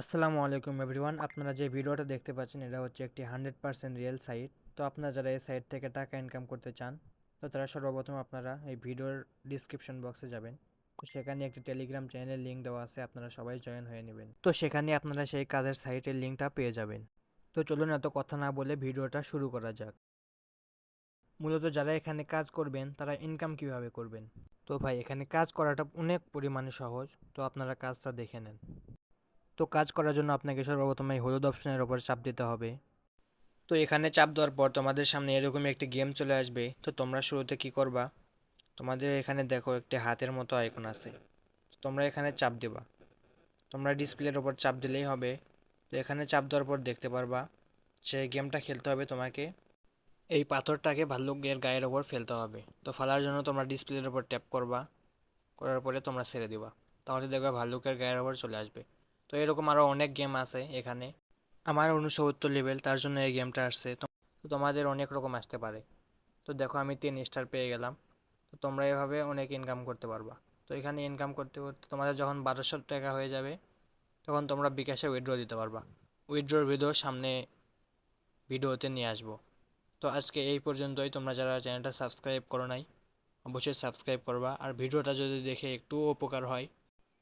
আসসালামু আলাইকুম এভরিওয়ান। আপনারা যে ভিডিওটা দেখতে পাচ্ছেন, এটা হচ্ছে একটি হান্ড্রেড পার্সেন্ট রিয়েল সাইট। তো আপনারা যারা এই সাইট থেকে টাকা ইনকাম করতে চান, তো তারা সর্বপ্রথম আপনারা এই ভিডিওর ডিসক্রিপশন বক্সে যাবেন। তো সেখানে একটি টেলিগ্রাম চ্যানেলের লিঙ্ক দেওয়া আছে, আপনারা সবাই জয়েন হয়ে নেবেন। তো সেখানে আপনারা সেই কাজের সাইটের লিঙ্কটা পেয়ে যাবেন। তো চলুন এত কথা না বলে ভিডিওটা শুরু করা যাক। মূলত যারা এখানে কাজ করবেন, তারা ইনকাম কীভাবে করবেন? তো ভাই, এখানে কাজ করাটা অনেক পরিমাণে সহজ। তো আপনারা কাজটা দেখে নেন। তো কাজ করার জন্য আপনাকে সর্বপ্রথম হলুদ অপশনের ওপর চাপ দিতে হবে। তো এখানে চাপ দেওয়ার পর তোমাদের সামনে এরকম একটি গেম চলে আসবে। তো তোমরা শুরুতে কি করবা? তোমাদের এখানে দেখো একটি হাতের মতো আইকন আছে। তোমরা এখানে চাপ দিবা। তোমরা ডিসপ্লের ওপর চাপ দিলেই হবে। তো এখানে চাপ দেওয়ার পর দেখতে পারবা সেই গেমটা খেলতে হবে তোমাকে। এই পাথরটাকে ভাল্লুকের গায়ের ওপর ফেলতে হবে। তো ফেলার জন্য তোমরা ডিসপ্লের ওপর ট্যাপ করবা। করার পরে তোমরা ছেড়ে দিবা। তাহলে দেখবা ভাল্লুকের গায়ের ওপর চলে আসবে। তো এরকম আরও অনেক গেম আছে এখানে। আমার উনসত্তর লেভেল তার জন্য এই গেমটা আসছে। তো তোমাদের অনেক রকম আসতে পারে। তো দেখো, আমি তিন স্টার পেয়ে গেলাম। তো তোমরা এভাবে অনেক ইনকাম করতে পারবা। তো এখানে ইনকাম করতে করতে তোমাদের যখন বারোশো টাকা হয়ে যাবে, তখন তোমরা বিকাশে উইথড্র দিতে পারবা। উইথড্রর ভিডিও সামনে ভিডিওতে নিয়ে আসব। তো আজকে এই পর্যন্তই। তোমরা যারা চ্যানেলটা সাবস্ক্রাইব করো নাই, অবশ্যই সাবস্ক্রাইব করবা। আর ভিডিওটা যদি দেখে একটু উপকার হয়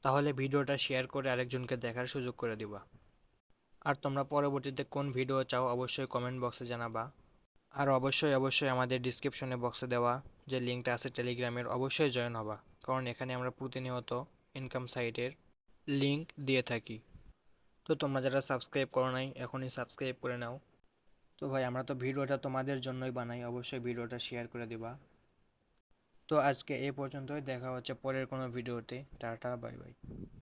তাহলে ভিডিওটা শেয়ার করে আরেকজনকে দেখার সুযোগ করে দিবা। আর তোমরা পরবর্তীতে কোন ভিডিও চাও অবশ্যই কমেন্ট বক্সে জানাবা। আর অবশ্যই অবশ্যই আমাদের ডিসক্রিপশনে বক্সে দেওয়া যে লিঙ্কটা আছে টেলিগ্রামের অবশ্যই জয়েন হবা। কারণ এখানে আমরা প্রতিনিয়ত ইনকাম সাইটের লিঙ্ক দিয়ে থাকি। তো তোমরা যারা সাবস্ক্রাইব করো নাই, এখনই সাবস্ক্রাইব করে নাও। তো ভাই, আমরা তো ভিডিওটা তোমাদের জন্যই বানাই, অবশ্যই ভিডিওটা শেয়ার করে দিবা। তো আজকে এ পর্যন্তই দেখা হচ্ছে পরের কোনো ভিডিওতে। Tata bye bye.